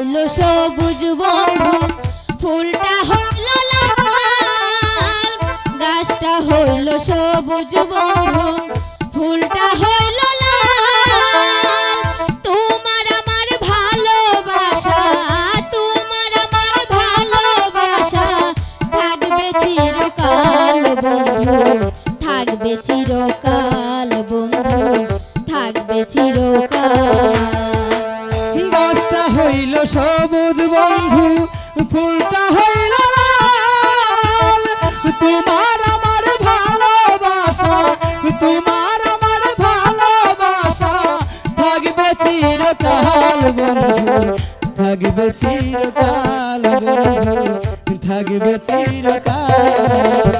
হইল সবুজ বন্ধু ফুলটা হইল লাল, গাছটা হইল সবুজ বন্ধু ফুলটা হইল লাল। তোমার আমার ভালোবাসা, তোমার আমার ভালোবাসা, থাকবে চিরকাল বন্ধু, থাকবে চিরকাল বন্ধু, থাকবে চিরকাল। সবুজ বন্ধু, ফুলটা হইল তোমার আমার ভালোবাসা, তোমার আমার ভালোবাসা। থাকবে চিরকাল থাকবে চিরকাল থাকবে চিরকাল।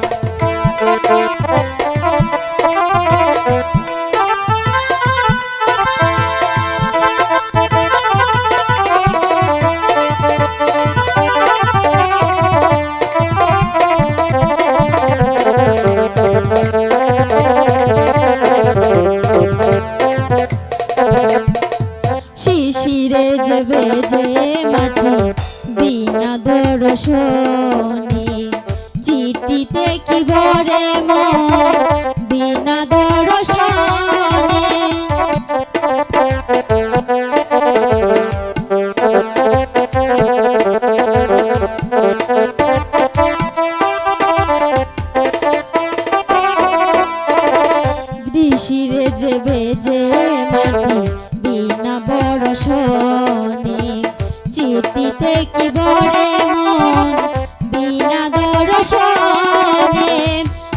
যে বেজে মাটি বিনা দর্শনে চিঠিতে কি ভরে মন? বিনা দর্শনে। শিশিরে যে বেজে মাটি বিনা বরসনে চিঠিতে কি বরে মন? বিনা দর্শনে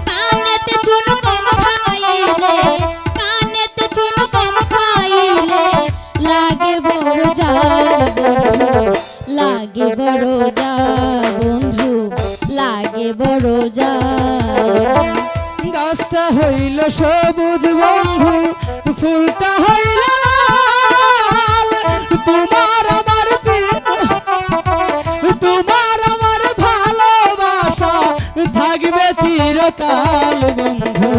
কানেতে চুন কম খাইলে কানেতে চুন কম খাইলে লাগে বড় জাল লাগে বড় জাল বন্ধু, লাগে বড় জাল গাছটা হইল সবুজ বন্ধু, ফুলটা হইল বন্ধু।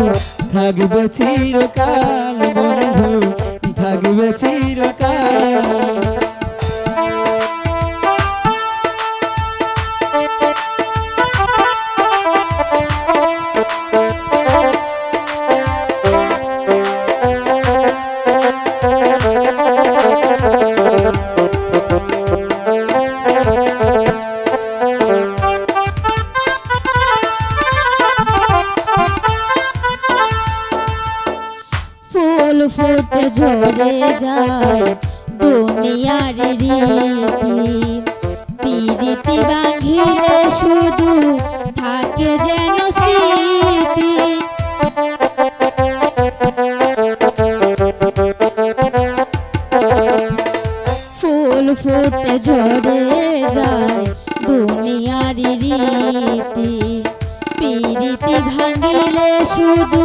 থাকবে চিরকাল বন্ধু। থাকবে চিরকাল। ফুটে ঝরে যায় দুনিয়ার রীতি। পিরিতি বাঁধিলে শুধু থাকে যেন স্মৃতি। ফুল ফুটে ঝরে যায় দুনিয়ার রীতি। পিরিতি ভাঙিলে শুধু